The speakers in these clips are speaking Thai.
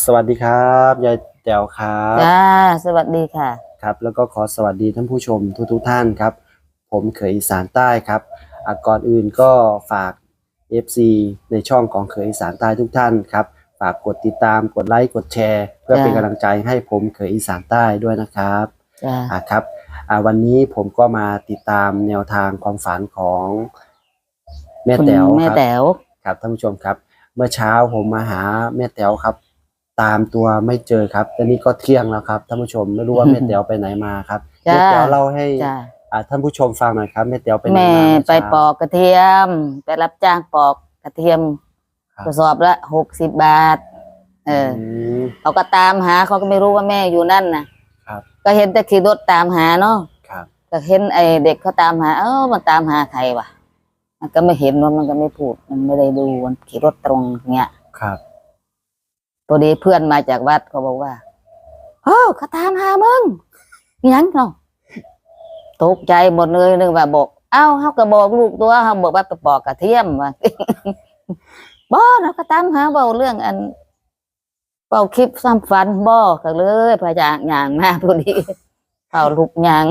สวัสดีครับยายแต๋วครับจ้าสวัสดีค่ะ ครับ แล้วก็ขอสวัสดีท่านผู้ชมทุกทุกๆท่านครับ ผมเขยอีสานใต้ครับอะก่อนอื่นก็ฝาก FC ในช่องของเขยอีสานใต้ทุกท่านครับ ฝากกดติดตามกดไลค์กดแชร์ เพื่อจ้ะเป็นกำลังใจให้ผมเขยอีสานใต้ด้วยนะครับจ้าอะครับอะวันนี้ผมก็มาติดตามแนวทางความฝันของแม่คุณแต๋วแม่ครับแต๋วครับท่านผู้ชมครับ เมื่อเช้าผมมาหาแม่แต๋วครับ ตามตัวไม่เจอครับแต่นี่ก็เที่ยงแล้วครับท่านผู้ชมไม่รู้ว่าแม่แต๋วไปไหนมาครับจ้าแม่แต๋วเล่าให้จ้าอ่าท่านผู้ชมฟังหน่อยครับแม่แต๋วไปไหนแม่มาเมื่อไปเช้า ปอกกระเทียม ไปรับจ้างปอกกระเทียมครับ กระสอบละหกสิบบาท เอออม เขาก็ตามหาเขาก็ไม่รู้ว่าแม่อยู่นั่นนะครับ ก็เห็นแต่ขี่รถตามหาเนาะครับก็เห็นไอ้เด็กเขาตามหา เออมันตามหาใครวะมันก็ไม่เห็นว่ามันก็ไม่พูดมันไม่ได้ดูมันขี่รถตรงเงี้ย ครับ พอดีเพื่อนมาจากวัดเขาบอกว่าเฮ้อเขาตามหามึงอิหยังเนาะตกใจหมดเลยนึกว่าบอก เอ้าเขาก็บอกลูกตัวเขาบอกว่าไปปอกกระเทียมว่าบ่นะก็ตามหาเบาเรื่องอันเบาคลิปซ้ำฟันบ่ก็เลยพยายามย่างมาพอดีเป่าลูกยาง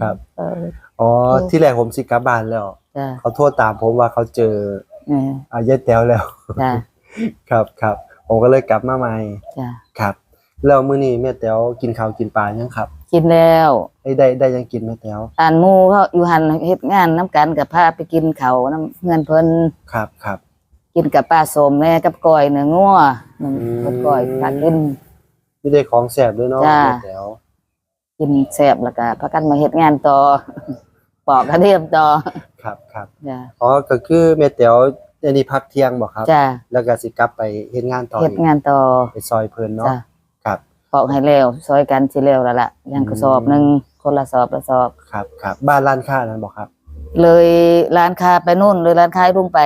ครับเอออ๋อที่แรกผมสิกลับบ้านแล้วจ้ะเขาโทษตามผมว่าเขาเจอเอออายายแต๋วแล้วจ้ะครับครับ ผมก็เลยกลับมาใหม่จ้ะครับแล้วมื้อนี้แม่แต๋วกินข้าวกินปลายังครับกินแล้วได้ได้ได้ยังกินแม่แต๋วอ่านหมูเขาอยู่หันเฮ็ดงานน้ำกันกับพาไปกินเขาวน้ำเงินเพิ่นครับครับ กินกับป้าสมแม่กับก้อยเนื้องัวหนึ่งอืม กับก้อยพากินไม่ได้ของแสบด้วยเนาะจ้า แม่แต๋วกินแซ่บแล้วก็พากันมาเฮ็ดงานต่อ ปอกกระเทียมต่อครับครับจ้ะอ๋อก็คือแม่แต๋ว อันนี้พักเที่ยงบ่ครับ จ้ะแล้วก็สิกลับไปเฮ็ดงานต่อเฮ็ดอีกงานต่อไปซอยเพิ่นเนาะจ้ะครับ ปอกให้แล้วซอยกันสิแล้วแล้วล่ะยังกระสอบหนึงคนละสอบละสอบ ครับครับบ้านร้านค้านั้นบ่ครับ เลยร้านค้าไปนู่นเลยร้านค้ารุ่งไป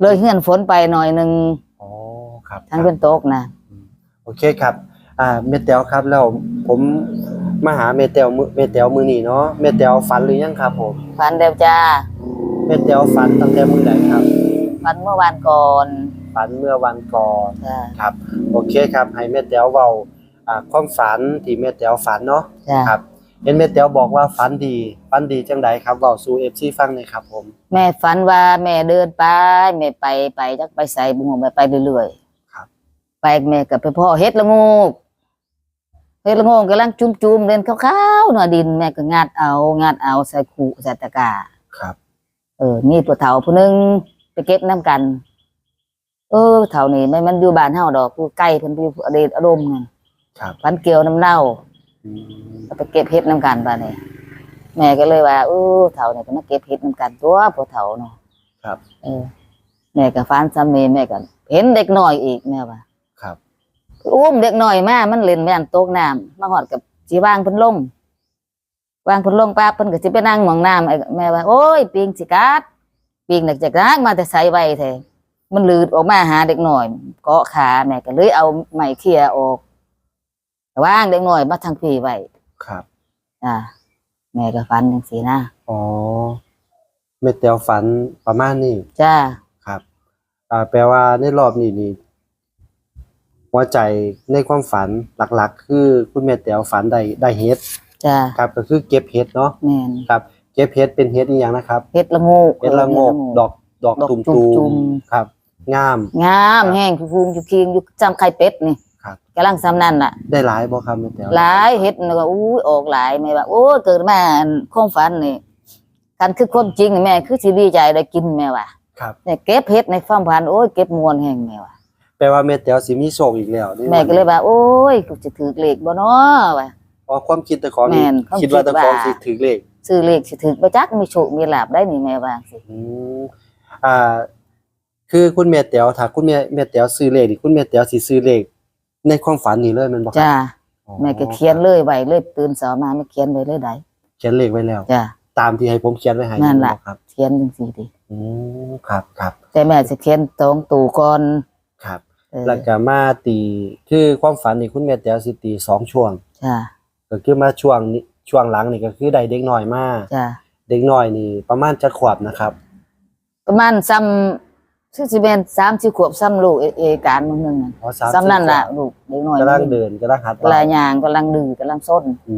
เลยเฮือนฝนไปหน่อยหนึงอ๋อครับทั้งคเป็รับนโต๊ะนะโอเคครับ อ่าแม่แต๋วครับแล้วผมมาหาแม่แต๋วมื้อแม่แต๋วมื้อนี้เนาะแม่แต๋วฝันหรือยังครับผม ฟันเดียวจ้าแม่แต๋วฝันตั้งแต่มื้อใดครับฟันเมื่อวานก่อนฝันเมื่อวันก่อนจ้าครับ โอเคครับ ให้แม่แต๋วเว้าอ่าความฝันที่แม่แต๋วฝันเนาะจ้าครับเห็นแม่แต๋วบอกว่าฝันดีฝันดีจังไดครับเว้าสู่ FC ฟังหน่อยครับผมแม่ฝันว่าแม่เดินไปแม่ไปไปจักไปใส่บุ้งแม่ไปเรื่อยๆครับไปแม่กับไปพ่อเฮ็ดละโงกเฮ็ดละโงกกำลังจุ่มๆเล่นขาวๆหน่อดินแม่ก็งัดเอางัดเอาใส่ขู่ใส่ตะกร้าครับ เออ มีผู้เฒ่าผู้หนึงไปเก็บน้ำกัน เออเฒ่านี่มันมันอยู่บ้านเฮาดอกผู้ใกล้เพิ่นอยู่อดีตอารมณ์นั่นครับพันเกี่ยวน้ำเน่าอืมก็ไปเก็บเฮ็ดน้ำกันบ้านนี้แม่ก็เลยว่าเออเฒ่านี่ก็มาเก็บเฮ็ดน้ำกันตัวผู้เฒ่าเนาะครับ เออ แม่ก็ฟันซ้ำนี่แม่ก็เห็นเด็กน้อยอีกแม่ว่าครับอุ้มเด็กน้อยมามันเล่นแม่นตกน้ำมาหอดกับสิวางเพิ่นลง วางเพิ่นลงป้าเพิ่นก็สิไปนั่งหมองน้ำไอ้แม่ว่าโอ้ยปิงสิกัดปิงนักจากนักมาแต่ใส่ไว้แท้มันลืดออกมาหาเด็กน้อยเกาะขาแม่ก็เลยเอาไม้เขี่ยออกวางเด็กน้อยมาทางพี่ไว้ครับ อ่า แม่ก็ฟันจังซี่นะอ๋อแม่แต๋วฝันประมาณนี้จ้าครับ อ่า แปลว่าในรอบนี้นี่หัวใจในความฝันหลักๆ คือคุณแม่แต๋วฝันได้ได้เฮ็ด จ้าครับก็คือเก็บเฮ็ดเนาะแม่นครับเก็บเฮ็ดเป็นเฮ็ดอีหยังนะครับเฮ็ดละโงกเฮ็ดละโงกดอกดอกดอกตุ่มจุตู่มมครับ งาม งามแห้งฟูงอยู่คิงอยู่จำไข่เป็ดนี่ครับกำลังซ้ำนั่นล่ะ ได้หลายบ่ครับแม่แต๋วหลายเฮ็ดแล้วก็อู้ยออกหลายแม่ว่าโอ้ยเกิดมาอันความฝันนี่กันคือความจริงนี่แม่คือสิดีใจได้กินแม่ว่าครับเนี่ยเก็บเฮ็ดในความฝันโอ้ยเก็บมวนแห่งแม่ว่าแปลว่าแม่แต๋วสิมีโชคอีกแล้วนี่แม่ก็เลยว่าโอ้ยกูจะถือเลขบ่เนาะว่า อ๋อความคิดแต่ของแม่นี่นความคิดว่าแต่คิดว่าของสิถือเลขซื้อเลขสิถือบ่จักมีโชคมีลาภได้นี่แม่ว่าสิอืมอ่า คือคุณแม่แต๋วถ้าคุณแม่แม่แต๋วซื้อเลขนี่คุณแม่แต๋วสิซื้อเลขในความฝันนี่เลยแมันบ่ครับจ้าอ๋อแม่ก็เขียนเลยไว้เลยตื่นเช้ามาแม่เขียนไว้เลยได้เขียนเลขไว้แล้ว จ้า ตามที่ให้ผมเขียนไว้ให้นั่นล่ะบ่ครับเขียนจังซี่ติอืมครับครับแต่แม่สิเขียนตรงตู่ก่อนครับ เออแล้วก็มาตีคือความฝันนี่คุณแม่แต๋วสิตีสองช่วง จ้า ก็คือมาช่วงนี้ช่วงหลังนี่ก็คือได้เด็กน้อยมาจ้าเด็กน้อยนี่ ประมาณจะขวบนะครับ ประมาณซ้ชื่อสิเป็นสามสิขวบซ้ำลูกเอเอการมึงนึงน่ะอ๋อสามซ้ำนั่นสิบล่ะกว่าลูกเด็กน้อยกำลังเดินกำลังหัดกำลังยางกำลังดื้อกำลังซนอื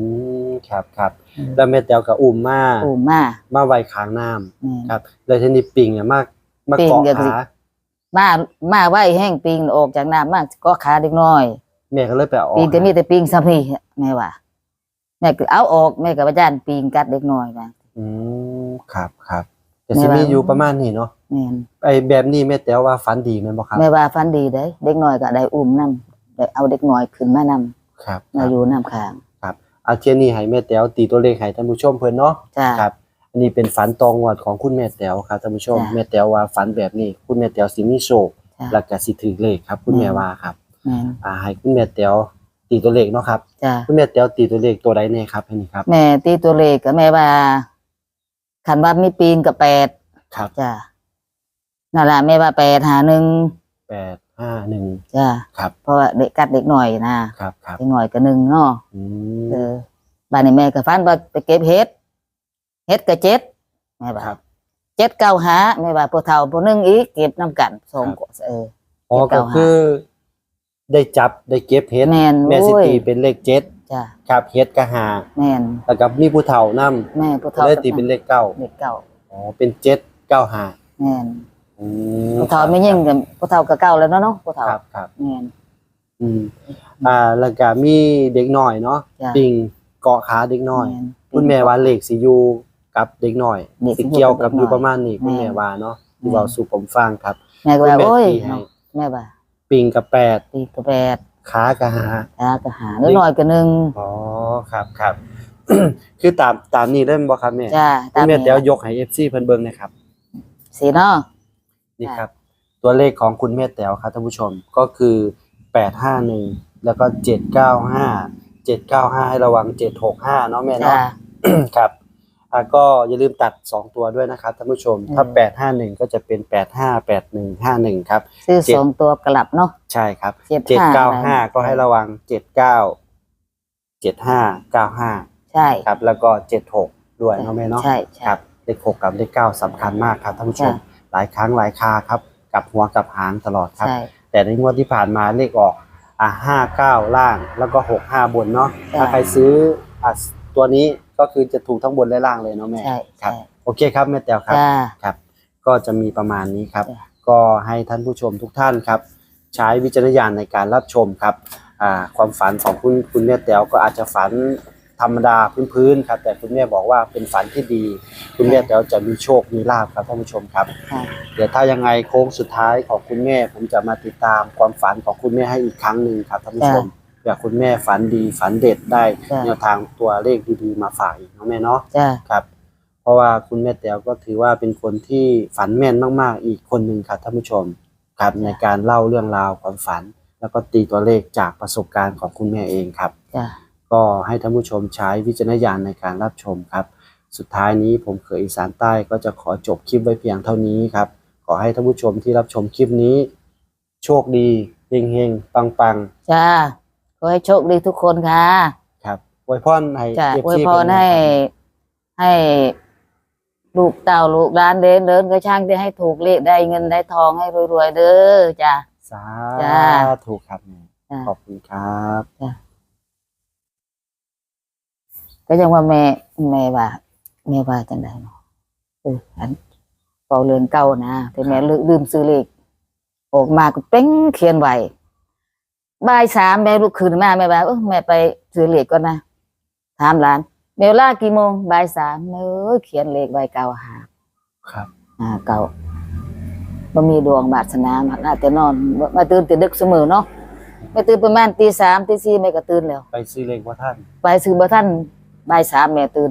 มครับครับแล้วแม่แต๋วกับอุ้มมาปูมามาไว้ข้างน้ำแม่นครับแล้วทีนี้ปิงเนี่ยมากมาปิงเกาะก็สิขามามาไว้แห้งปิงออกจากน้ำมาก็ขาเด็กน้อย แม่ก็เลยไปเอาออกปิงก็มีแต่ปิงซ้ำนี่แม่ว่าแม่ก็เอาออกแม่ก็บ่ย่านปิงกัดเด็กน้อยว่าอืมครับครับแต่แม่สิว่ามีอยู่ประมาณนี้เนาะแม่นไอ้แบบนี้แม่แต๋วว่าฝันดีแม่นบ่ครับแม่ว่าฟันดีเด้เด็กน้อยก็ได้อุ้มนํได้เอาเด็กน้อยขึ้นมานำครับคมารับอยู่น้ำค้างอาเทียนนี้ให้แม่แต๋วตีตัวเลขให้ท่านผู้ชมเพิ่นเนาะ จ้า ครับ อันนี้เป็นฝันตองวดของคุณแม่แต๋วครับท่านผู้ชม จ้ะแม่แต๋วว่าฝันแบบนี้ คุณแม่แต๋วสิมีโชคจ้าแล้วก็สิถือเลขครับ คุณแม่อืมว่าครับ แม่น อ่าให้คุณแม่แต๋ว ตีตัวเลขเนาะครับจ้าคุณแม่แต๋วตีตัวเลขตัวใดแน่ครับอันนี้ครับ แม่ตีตัวเลขก็แม่ว่าคันว่ามีปีนกับแปดครับจ้านั่นแหละแม่ว่าแปดหาหนึ่งแปดห้าหนึ่งจ้าครับ เพราะว่าเด็กกัดเด็กหน่อยนะครับครับเด็กหน่อยก็หนึ่งเนาะอืมเออบ้านนี้แม่ก็ฟันว่าไปเก็บเห็ดเห็ดก็เจ็ดแม่ว่าครับเจ็ดเก้าหาแม่ว่าผู้เฒ่าผู้หนึงอีกเก็บน้ำกันสองคนเอออ๋อเจ็ดก็เก้าห้าคือ ได้จับได้เก็บเห็ดแม่นแม่สิโอ้ยตีเป็นเลขเจ็ดจ้าครับเฮ็ดกะหาแม่นแล้วก็มีผู้เฒ่านํแม่ผู้ก็เฒ่าเลยตีเป็นเลขเก้าเด็กเก้าอ๋อเป็นเจ็ดเก้าห้าแม่นอืมผู้เฒ่าไม่ยิ่งกับผู้เฒ่าก็เก้าแล้วเนาะเนาะผู้เฒ่าครับครับ แม่น อืมอ่าแล้วก็มีเด็กน้อยเนาะจ้ะ ปิงเกาะขาเด็กน้อย แม่น คุณแม่ว่าเลขสิอยู่กับเด็กน้อยเด็กสิสิอยู่เกี่ยวกับกับเด็กน้อยอยู่ประมาณนี้คุณแม่แม่ว่าเนาะแม่ที่เว้าสู่ผมฟังครับ แม่ก็คุณว่าแม่โอ้ยตีให้แม่ว่า ปิงกับแปดตีกระแปดขากะหา ตาก็หาน้อยๆก็หนึ่งอ๋อครับครับ คือตามตามนี้เล่นบ่ครับแม่จ้าคุตาณมแม่นี้เดี๋ยวยกให้ FC เพิ่นเบิ่งหนะครับ สีเนาะ นี่ค่ะครับ ตัวเลขของคุณแม่แต๋วครับท่านผู้ชมก็คือ 851 แล้วก็ 795 795 ให้ระวัง 765 เนาะแม่จ้าเนาะครับ อะก็อย่าลืมตัด 2 ตัวด้วยนะครับท่านผู้ชม ถ้าอืม851 ก็จะเป็น 858151 ครับ ซื้อเจ็ด สองตัวกลับเนาะ ใช่ครับ75 795 ก็ให้ระวัง 79 7595 ใช่ครับ แล้วก็ 76 ด้วยเนาะแม่เนาะ ใช่ใช่ ครับเลขหกกับเลขเก้าสำคัญมากครับท่านผู้ชมจ้ะหลายครั้งหลายคราครับกลับหัวกลับหางตลอดครับ ใช่ แต่ในงวดที่ผ่านมาเลขออกอะห้าเก้าล่างแล้วก็หกห้าบนเนาะจ้ะถ้าใครซื้ออะตัวนี้ ก็คือจะถูกทั้งบนและล่างเลยเนาะแม่ใช่ครับ ใช่ โอเคครับแม่แต๋วครับ จ้า ครับ ก็จะมีประมาณนี้ครับ จ้ะ ก็ให้ท่านผู้ชมทุกท่านครับ ใช้วิจารณญาณในการรับชมครับอ่าความฝันของคุณคุณแม่แต๋วก็อาจจะฝันธรรมดาพื้นๆครับ แต่คุณแม่บอกว่าเป็นฝันที่ดี คุณแม่แต๋วจะมีโชคมีลาภครับท่านผู้ชมครับ ค่ะเดี๋ยวถ้ายังไงโค้งสุดท้ายของคุณแม่ผมจะมาติดตามความฝันของคุณแม่ให้อีกครั้งหนึ่งครับท่านผู้ชมเผื่อคุณแม่ฝันดีฝันเด็ดได้จ้ะ แนวทางตัวเลขดีๆมาฝากอีกเนาะแม่เนาะจ้าครับ เพราะว่าคุณแม่แต๋วก็ถือว่าเป็นคนที่ฝันแม่นมากๆ อีกคนหนึ่งครับท่านผู้ชมครับในการเล่าเรื่องราวความฝัน แล้วก็ตีตัวเลขจากประสบการณ์ของคุณแม่เองครับ จ้าก็ให้ท่านผู้ชมใช้วิจารณญาณในการรับชมครับ สุดท้ายนี้ผมเขยอีสานใต้ก็จะขอจบคลิปไว้เพียงเท่านี้ครับ ขอให้ท่านผู้ชมที่รับชมคลิปนี้ โชคดีเฮงเฮงปังปังจ้าข อให้โชคดีทุกคนค่ะๆครับอวยพรให้จ้าเอฟอวยซีพรให้ให้ลูกเต่าลูกร้านเดินเดินก็ช่างที่ให้ถูกเลขได้เงินได้ทองให้รวยๆเด้อจ้าสาจ้าถูกครับแม่จ้าขอบคุณครับก็ยังว่าแม่แม่ว่าแม่ว่าจังไดเนาะเอออันเป่าเรือนเก่านะแต่แม่ลืลืมซื้อเลขออกมาก็เป้งเขียนไว้ บ่ายสามแม่ลุกขึ้นมาแม่ว่าเออแม่ไปซื้อเลขก่อนนะถามหลานแม่เวลากี่โมงบ่ายสามเออเขียนเลขไว้เก้าหาครับ อ่าเก่าบ่มีดวงบาสนามาน่าแต่นอนบ่มาตื่นแต่ดึกเสมอเนาะแม่ตื่นประมาณตีสามตีสี่แม่ก็ตื่นแล้ว ไปซื้อเลขว่าท่าน ไปซื้อบ่ทันบ่ายสามแม่ตื่น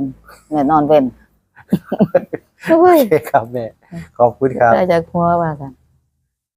แม่นอนเว้นโอเคครับแม่ขอบคุณครับได้จากหัวว่ากัน